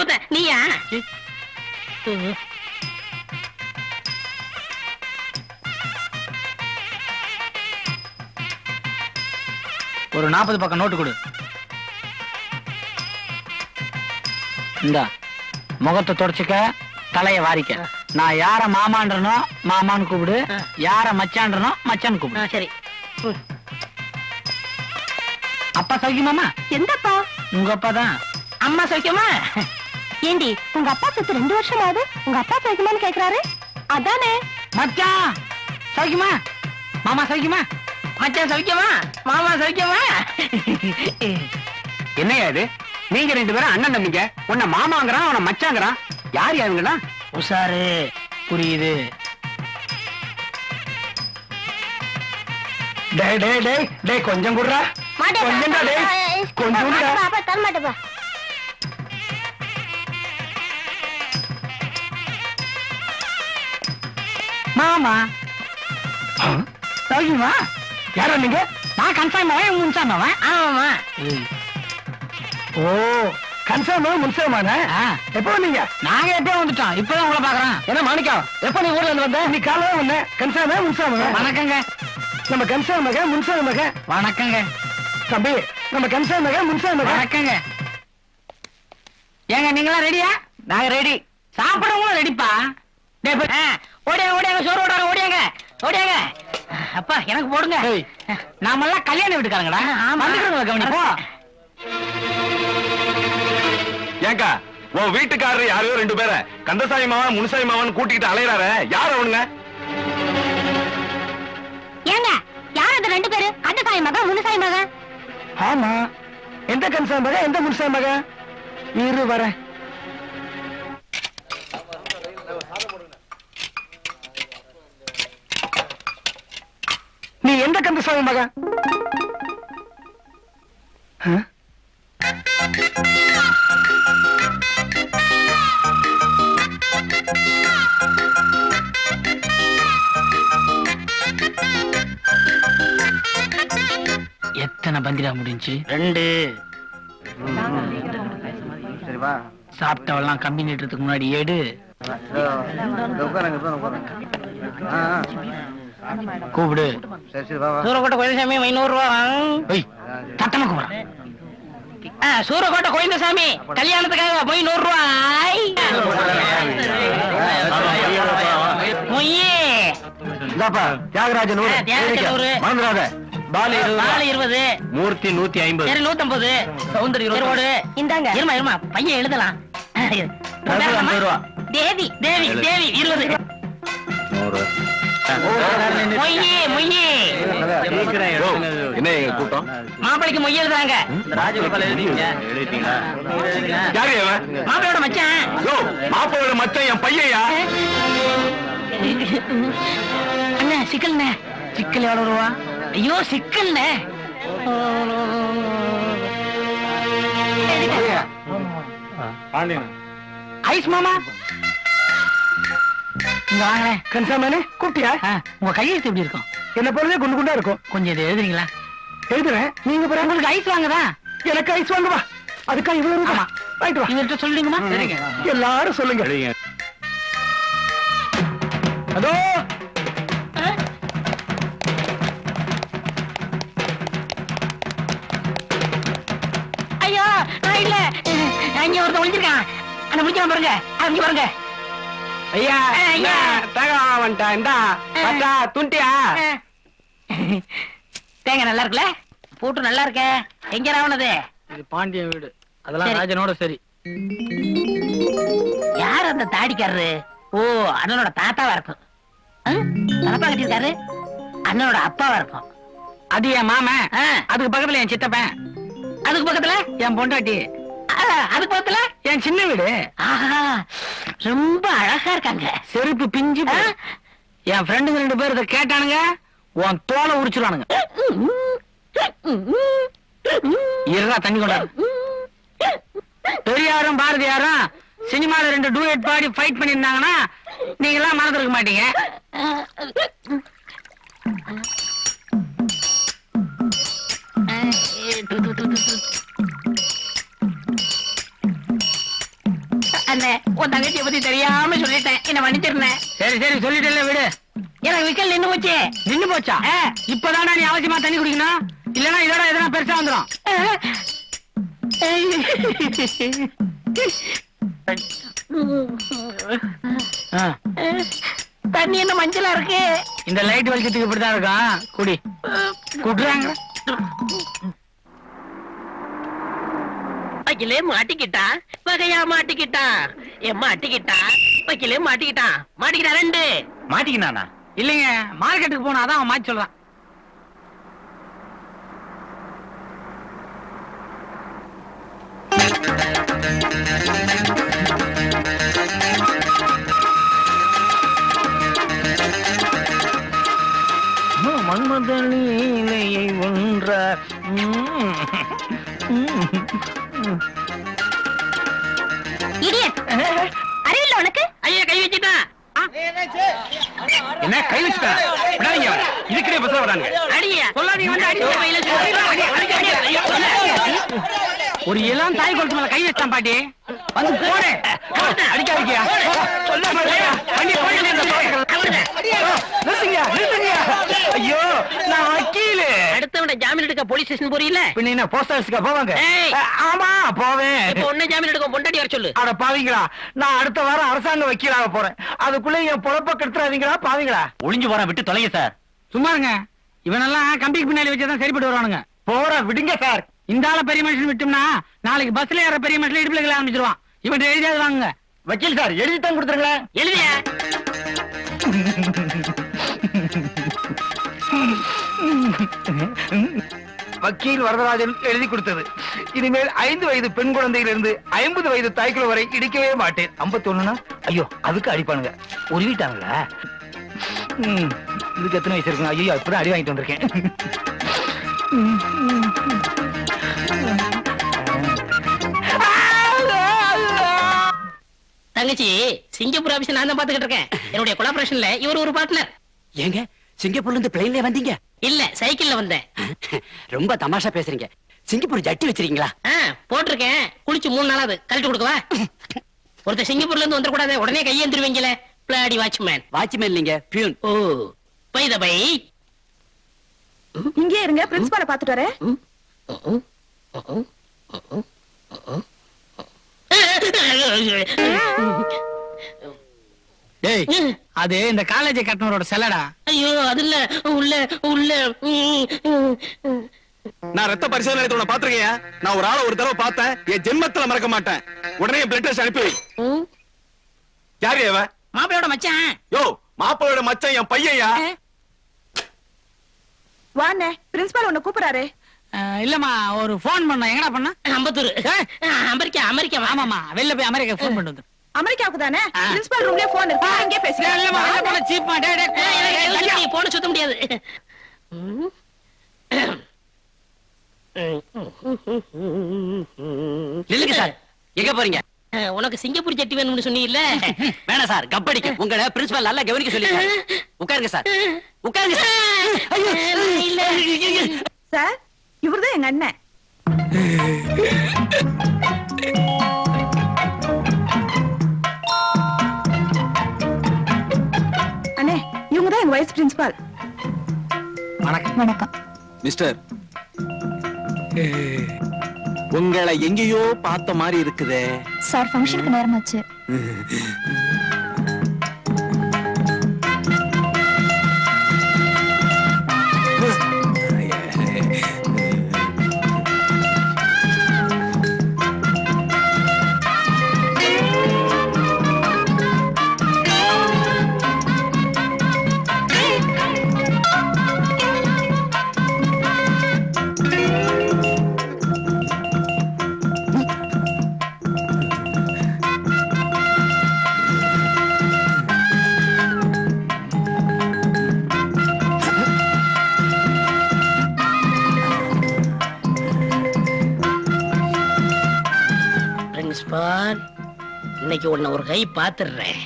ஊத்த நீயா? ஒரு நாற்பது பக்கம் நோட்டு கொடு. இந்தா முகத்தை தொடச்சுக்க தலைய வாரிக்க. நான் யார மாமான்றனோ மாமான்னு கூப்பிடு. யார மச்சான்றனோ மச்சான்னு கூப்பிடு. சரி. அப்பா சௌக்கியமாமா எந்தப்பா? உங்க அப்பா தான். அம்மா சௌக்கியமா? ஏண்டி உங்க அப்பா செத்து ரெண்டு வருஷம் ஆகுது உங்க அப்பா சைக்கிளான்னு கேக்குறாரு அதானே மச்சான் சௌக்கியமா மாமா சௌக்கியமா மச்சான் சௌக்கியமா மாமா சௌக்கியமா என்னையா இது நீங்க ரெண்டு பேரும் அண்ணன் தம்பிங்க உன்னை மாமாங்கிறான் உன்னை மச்சாங்கிறான் யார் யாருங்களா உஷாரு புரியுது டேய் டேய் டேய் டேய் கொஞ்சம் குடுறா கொஞ்சம்டா டேய் கொஞ்சம் குடுடா. தர மாட்டேப்பா மாமா சௌக்கியமா யாரா நீங்க? நான் கன்ஃபார்ம் ஆவேன் முன்சாம் ஆவேன் ஆமாமா ஓ கன்சாமா முன்சாமான ஆ, எப்போ நீங்க நாங்க எப்போ வந்துட்டோம் இப்பதான் உங்களை பாக்குறோம் என்ன மாணிக்கம் எப்ப நீ ஊர்ல இருந்து வந்த? நீ காலையில வந்த கன்சாமா முன்சாமா வணக்கங்க. நம்ம கன்சா மக முன்சா மக வணக்கங்க. தம்பி நம்ம கன்சா மக முன்சா மக வணக்கங்க. ஏங்க நீங்களா ரெடியா நாங்க ரெடி சாப்பிடவும் ரெடிப்பா ஓடியாங்க ஓடியாங்க சோறு ஓடாங்க ஓடியாங்க ஓடியாங்க. அப்பா எனக்கு போடுங்க. ஏய், நாமெல்லாம் கல்யாண வீட்டுக்காரங்கடா ஆமா. வந்துக்கிறவங்கள கவனிப்போ. ஏங்கா உன் வீட்டுக்காரர் யாரையோ ரெண்டு பேரை கந்தசாமி மாவன் முனுசாமி மாவன் கூட்டிக்கிட்டு அலையறாரு. யார் அவனுங்க? ஏங்க யார் அந்த ரெண்டு பேரு? கந்தசாமி மகன் முனுசாமி மகன்? ஆமா. எந்த கன்சா மக எந்த முன்சா மக இரு வரேன். எந்த கந்தசாமி மக? ஆ? எத்தனை பந்திரா முடிஞ்சு? ரெண்டு. சாப்பிட்டவெல்லாம் கம்பி நீட்டுறதுக்கு முன்னாடி எடு கூப்பிடு. சூரக்கோட்டை கோயிந்தசாமி ஐநூறு ரூபா. ஒய் சத்தமா கூப்பிடு ஆ, சூரக்கோட்டை கோயிந்தசாமி கல்யாணத்துக்காக போய் நூறு. ரூபாய் தியாகராஜன். மறந்துடாத. பாலு இருபது. மூர்த்தி நூத்தி ஐம்பது. சரி நூத்தம்பது. சௌந்தரி இருபது இந்தாங்க. இருமா இருமா பையன் எழுதலாம். ஐம்பது ரூபா. தேவி தேவி தேவி இருபது. மாப்பிளைக்கு மொய் எழுதுறாங்க மாப்பிளையோட மச்சான். யோ மாப்பிளோட மச்சான் என் பையன்யா அண்ணா சிக்கல்ண்ணே. சிக்கல் எவ்வளவு ரூபா? ஐயோ சிக்கல்ண்ணே. ஐஸ் மாமா. வாங்களேன் கன்சாமனே கூப்பிட்டியா? ஆ, உங்க கையெழுத்து எப்படி இருக்கும்? என்ன போலவே குண்டு குண்டா இருக்கும். கொஞ்சம் இதை எழுதுறீங்களா? எழுதுறேன். நீங்க பிறகு உங்களுக்கு ஐஸ் வாங்குதா? எனக்கு ஐஸ் வாங்க வா. அதுக்கா இவ்வளவு ரூபா? ஆமா. வாங்கிட்டு வா. இவர்கிட்ட சொல்லிடுங்கம்மா சரிங்க. எல்லாரும் சொல்லுங்க. அதோ. ஐயோ நான் இல்ல. அங்க ஒருத்தன் ஒளிஞ்சிருக்கான். அந்த முடிக்கலாம் பாருங்க. அங்க பாருங்க. ஐயா ஐயா. தகவல் வந்துட்டா இந்தா பத்தா துண்டியா? தேங்க நல்லா இருக்குல்ல? பூட்டு நல்லா இருக்கே. எங்க ராவணது இது பாண்டியன் வீடு. அதெல்லாம். ராஜனோட சரி. யார் அந்த தாடிக்காரரு? ஓ அண்ணனோட தாத்தாவா இருக்கும்? தலப்பா கட்டியிருக்காரு? அண்ணனோட அப்பாவா இருக்கும். அது என் மாமன். அதுக்கு பக்கத்துல என் சித்தப்பன். அதுக்கு பக்கத்துல? என் பொண்டாட்டி. அதுக்கு பக்கத்துல என் சின்ன வீடு. ஆஹா ரொம்ப அழகா இருக்காங்க. செருப்பு பிஞ்சு. என் ஃப்ரெண்டுங்க ரெண்டு பேர் இதை கேட்டானுங்க உன் தோலை உரிச்சிருவானுங்க. இருடா தண்ணி கொண்டாரு பெரியாரும் பாரதியாரும் சினிமால ரெண்டு டூயட் பாடி ஃபைட் பண்ணியிருந்தாங்கன்னா நீங்க எல்லாம் மறந்துருக்க மாட்டீங்க. தங்கச்சியை பத்தி தெரியாம சொல்லிட்டேன். என்ன மன்னிச்சிருந்தேன் சரி சரி சொல்லிட்டேல்ல விடு. எனக்கு விக்கல் நின்னு போச்சு? நின்னு போச்சா. இப்பதானா நீ அவசியமா தண்ணி குடிக்கணும்? இல்லனா இதோட எதனா பெருசா வந்துரும். ஆ. தண்ணி என்ன மஞ்சளா இருக்கு? இந்த லைட் வெளிச்சத்துக்கு இப்படிதான் இருக்கும் குடி. குடுறாங்க. வக்கீலே மாட்டிக்கிட்டா? வகையா மாட்டிக்கிட்டா? என் மாட்டிக்கிட்டா வக்கீலே மாட்டிக்கிட்டா? மாட்டிக்கிட்டா ரெண்டு. மாட்டிக்கினானா? இல்லைங்க மார்க்கெட்டுக்கு போனா அதான் அவன் மாத்தி சொல்றான். மன்மத நீலையை ஒன்றார். இடியட் அறிவில்ல உனக்கு? ஐயா கை வச்சுட்டான் என்ன கை வச்சுட்டா விடாதீங்க அவரை. இதுக்கிட்டே பசங்க வராங்க அடியா. சொல்லாதீங்க வந்து அடி வயல ஒரு இளம் தாய் குளத்து மேல கை வச்சான் பாட்டி. வந்து போடு. அடிக்காதீங்க சொல்ல மாட்டேன் வண்டி போயிட்டு இருந்த பழக்கம். நிறுத்துங்க நிறுத்துங்க. ஐயோ நான் வக்கீலு. அடுத்தவன ஜாமீன் எடுக்க போலீஸ் ஸ்டேஷன் போறீல்ல? பின்ன என்ன போஸ்ட் ஆபீஸ்க்கு போவாங்க? ஆமா போவேன். இப்ப உன்ன ஜாமீன் எடுக்க பொண்டாட்டி வர சொல்லு. அட பாவீங்களா? நான் அடுத்த வாரம் அரசாங்க வக்கீலாக போறேன். அதுக்குள்ள என் பொழப்ப கெடுத்துறாதீங்களா பாவீங்களா? ஒளிஞ்சு போறேன் விட்டு தொலைங்க சார் சும்மா இருங்க. இவனெல்லாம் கம்பிக்கு பின்னாடி வச்சுதான் சரிப்பட்டு வருவானுங்க. போற விடுங்க சார் இந்த ஆள பெரிய மனுஷன் விட்டோம்னா நாளைக்கு பஸ்ல ஏற பெரிய மனுஷன் இடுப்புல ஆரம்பிச்சிருவான். இவன் எழுதியாவது வாங்குங்க. வக்கீல் சார் எழுதி தான் கொடுத்துருங்களேன். எழுதியா? வக்கீல் வரதராஜன் எழுதி கொடுத்தது. இனிமேல் ஐந்து வயது பெண் குழந்தையிலிருந்து ஐம்பது வயது தாய்க்குள்ள வரை இடிக்கவே மாட்டேன். ஐம்பத்தி ஒண்ணுனா ஐயோ அதுக்கு அடிப்பானுங்க. உருவிட்டாங்களா ம், இதுக்கு எத்தனை வயசு இருக்கும் ஐயோ இப்பதான் அடி வாங்கிட்டு வந்திருக்கேன். தங்கச்சி சிங்கப்பூர் ஆபீஸ் நான் தான் பாத்துக்கிட்டு இருக்கேன். என்னுடைய கொலாபரேஷன்ல இவர் ஒரு பார்ட்னர் ஏங்க சிங்கப்பூர்ல இருந்து பிளைன்ல வந்தீங்க? இல்ல சைக்கிள்ல வந்தேன். ரொம்ப தமாஷா பேசுறீங்க. சிங்கப்பூர் ஜட்டி வச்சிருக்கீங்களா? போட்டிருக்கேன். குளிச்சு மூணு நாளாவது. கழட்டி கொடுக்கவா? ஒருத்தர் சிங்கப்பூர்ல இருந்து வந்துடக்கூடாது. உடனே கையெழுந்துருவீங்களே பிளாடி வாட்ச்மேன். வாட்ச்மேன் இல்லைங்க peon. Oh by the by. இங்கே இருங்க பிரின்சிபால பாத்துட்டு வரேன். டேய் அது இந்த காலேஜ் கட்டினவரோட செல்லடா ஐயோ அது இல்ல. உள்ள உள்ள. நான் ரத்த பரிசோதனை நிலையத்தை பாத்திருக்கையா நான் ஒரு ஆளை ஒரு தடவை பார்த்தேன். என் ஜென்மத்துல மறக்க மாட்டேன். உடனே பிளட் டெஸ்ட் அனுப்பி. யாரு அவ மாப்பிளையோட மச்சான். யோ மாப்பிளோட மச்சான் என் பையன்யா? வாண்ணே பிரின்சிபால் உன்னை கூப்பிடுறாரு. இல்லம்மா ஒரு ஃபோன் பண்ண. எங்கடா பண்ண? அம்பத்தூர். America America. ஆமாமா வெளில போய் அமெரிக்கா ஃபோன் பண்ணிட்டு வந்து அமெரிக்காவுக்கு தானே? பிரின்சிபால் ரூம்லயே போன் இருக்கு. அங்கே பேசுறேன் போன சுத்த முடியாது. ம். நில்லுங்க சார். எங்க போறீங்க? உனக்கு சிங்கப்பூர் ஜட்டி வேணும்னு சொன்னீங்கல்ல? வேணாம் சார் கப்படிக்க உங்களை பிரின்சிபால் நல்லா கவனிக்க சொல்லி உட்காருங்க சார். உட்காருங்க சார். சார் இவர்தான் எங்க அண்ணன். எங்க வைஸ் பிரின்சிபால் வணக்கம். வணக்கம். மிஸ்டர் உங்களை எங்கேயோ பார்த்த மாதிரி இருக்குதே. சார் ஃபங்க்ஷனுக்கு நேரமாச்சு இன்னைக்கு உன்னை ஒரு கை பாத்துடுறேன்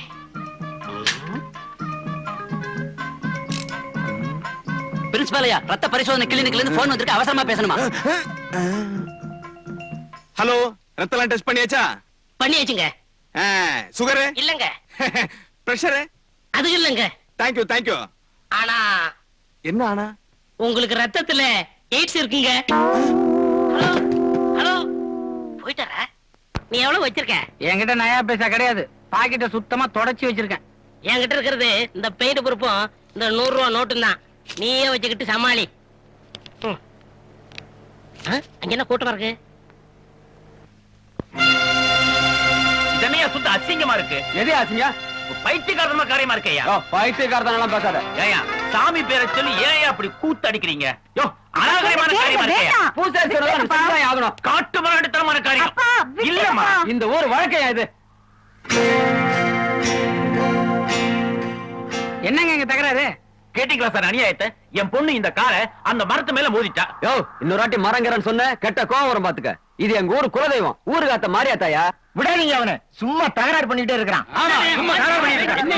பிரின்சிபாலையா ரத்த பரிசோதனை கிளினிக்ல இருந்து போன் வந்திருக்கு. அவசரமா பேசணுமா? ஹலோ ரத்தலாம் டெஸ்ட் பண்ணியாச்சா? பண்ணியாச்சுங்க. சுகரு இல்லங்க. பிரஷரு அது இல்லங்க. தேங்க்யூ தேங்க்யூ ஆனா என்ன ஆனா? உங்களுக்கு ரத்தத்துல எய்ட்ஸ் இருக்குங்க. Hello hello. போயிட்டாரா? நீ எவ்வளவு வச்சிருக்க? என்கிட்ட நயா பைசா கிடையாது. பாக்கெட்ட சுத்தமா தொடச்சி வச்சிருக்கேன். என்கிட்ட இருக்கிறது இந்த பெயிண்ட் பொறுப்பும் இந்த நூறு ரூபா நோட்டும் தான். நீயே வச்சுக்கிட்டு சமாளி. அங்க என்ன கூட்டமா இருக்கு? இதனையா சுத்த அசிங்கமா இருக்கு. எது ஆச்சுங்க பைத்தியக்காரமா காரியமா இருக்கையா? பைத்தியக்காரத்தனம் பேசாத. ஏயா சாமி பேரை சொல்லி ஏன் அப்படி கூத்தடிக்கிறீங்க? யோ காட்டு மரண்டத்தனமான காரியம். இல்லம்மா இந்த ஊர் வழக்கையா இது? என்னங்க இங்க தகராறு? கேட்டீங்களா சார் அநியாயத்தை? என் பொண்ணு இந்த காரை அந்த மரத்து மேல மோதிட்டா. யோ இன்னொரு வாட்டி மரங்கிறன்னு சொன்ன கெட்ட கோவம் வரும் பாத்துக்க. இது எங்க ஊர் குலதெய்வம். ஊரு காத்த மாரியாத்தாயா விடாதீங்க அவனை. சும்மா தகராறு பண்ணிட்டே இருக்கிறான். ஆமா சும்மா தகராறு பண்ணிட்டு இருக்கான்.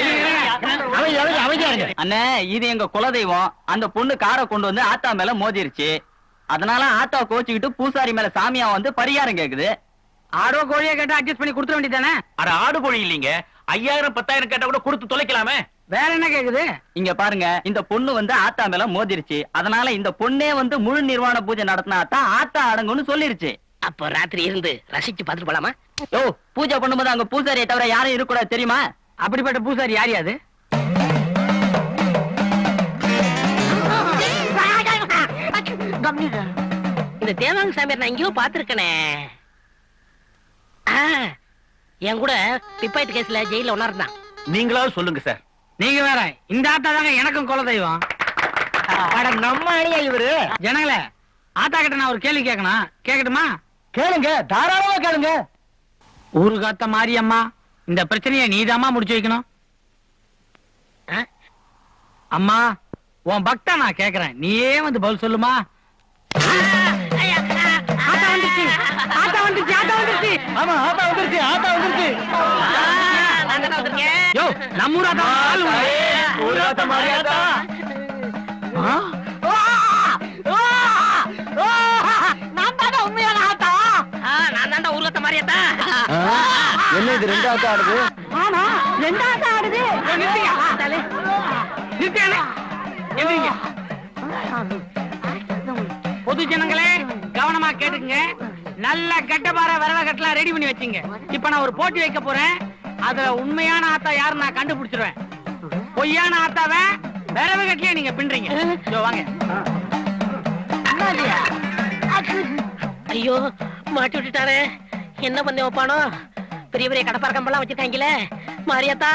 அவன் எவ்வளவு அமைதியா இருக்கு. அண்ணே இது எங்க குலதெய்வம். அந்த பொண்ணு காரை கொண்டு வந்து ஆத்தா மேல மோதிருச்சு. அதனால ஆத்தா கோச்சுக்கிட்டு பூசாரி மேல சாமியா வந்து பரிகாரம் கேக்குது. ஆடோ கோழியை கேட்டு அட்ஜஸ்ட் பண்ணி கொடுத்துட வேண்டியதானே அட ஆடு கோழி இல்லீங்க. ஐயாயிரம் பத்தாயிரம் கேட்டா கூட கொடுத்து தொலைக்கலாமே. வேற என்ன கேக்குது? இங்க பாருங்க இந்த பொண்ணு வந்து ஆத்தா மேல மோதிருச்சு. அதனால இந்த பொண்ணே வந்து முழு நிர்வாண பூஜை நடத்தினா தான் ஆத்தா அடங்கும்னு சொல்லிருச்சு. அப்ப ராத்திரி இருந்து ரசிச்சு பார்த்துட்டு போலாமா? யோ பூஜை பண்ணும்போது அங்க பூசாரியை தவிர யாரும் இருக்கக்கூடாது தெரியுமா? அப்படிப்பட்ட பூசாரி யார் அது? இந்த தேவாங்க சாமியார் நான் எங்கேயோ பாத்திருக்கனே என் கூட பிப்பாய்ட் கேஸ்ல ஜெயில ஒன்னா இருந்தான் நீங்களாவது சொல்லுங்க சார். நீங்க வேற இந்த ஆத்தா தாங்க எனக்கும் குலதெய்வம். அட நம்ம அணியா இவரு? ஜனங்களே ஆத்தா கிட்ட நான் ஒரு கேள்வி கேட்கணும். கேட்கட்டுமா? கேளுங்க தாராளமா கேளுங்க. ஊரு காத்த மாரியம்மா இந்த பிரச்சனையை நீதாம்மா முடிச்சு வைக்கணும்? அம்மா உன் பக்தா நான் கேக்குறேன் நீயே வந்து பதில் சொல்லுமா? ஆத்தா வந்துருச்சு ஆத்தா வந்துருச்சு ஆமா ஆத்தா வந்துருச்சு ஆத்தா வந்துருச்சு. யோ நம்ம ஊர் நான் ஊர்வத்த என்ன இது ரெண்டு ஆத்தா ஆடுது? ஆமா ஆடுது. பொது ஜனங்களே கவனமா கேட்டுங்க நல்ல கட்டபார வரவ கட்டலாம் ரெடி பண்ணி வச்சுங்க. இப்ப நான் ஒரு போட்டி வைக்க போறேன். அதுல உண்மையான ஆத்தா யாருன்னு நான் கண்டுபிடிச்சிருவேன். பொய்யான ஆத்தாவ வரவ கட்டலையே நீங்க பின்றீங்க. வாங்க. ஐயோ மாட்டி விட்டுட்டாரே. என்ன பண்ணி வைப்பானோ பெரிய பெரிய கடப்பார கம்பெல்லாம் வச்சிருக்காங்களே. மாரியாத்தா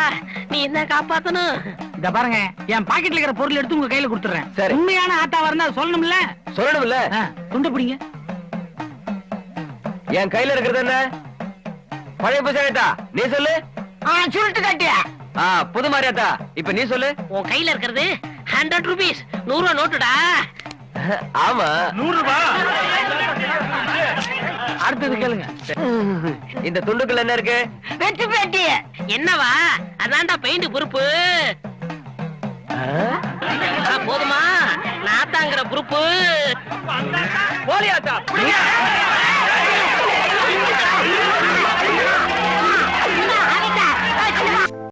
நீ என்ன காப்பாத்தணும்? இத பாருங்க என் பாக்கெட்ல இருக்கிற பொருள் எடுத்து உங்க கையில கொடுத்துறேன் சரி. உண்மையான ஆத்தாவா இருந்தா சொல்லணும்ல? சொல்லணும்ல? துண்டு பிடிங்க. என் கையில இருக்கிறது என்ன? பழைய பூசாரியாத்தா நீ சொல்லு. சுருட்டு கட்டியா? ஆ புது மாரியாத்தா இப்ப நீ சொல்லு. உன் கையில இருக்கிறது ஹண்ட்ரட் ருபீஸ் நூறு ரூபா நோட்டுடா. ஆமா. நூறு அடுத்தது கேளுங்க. இந்த துண்டுக்குள்ள என்ன இருக்கு? வெற்றி பேட்டி. என்னவா? அதான்டா பெயிண்ட் பொறுப்பு. ஆ, போதுமா. நாத்தாங்கிற பொறுப்பு. போலியாத்தா.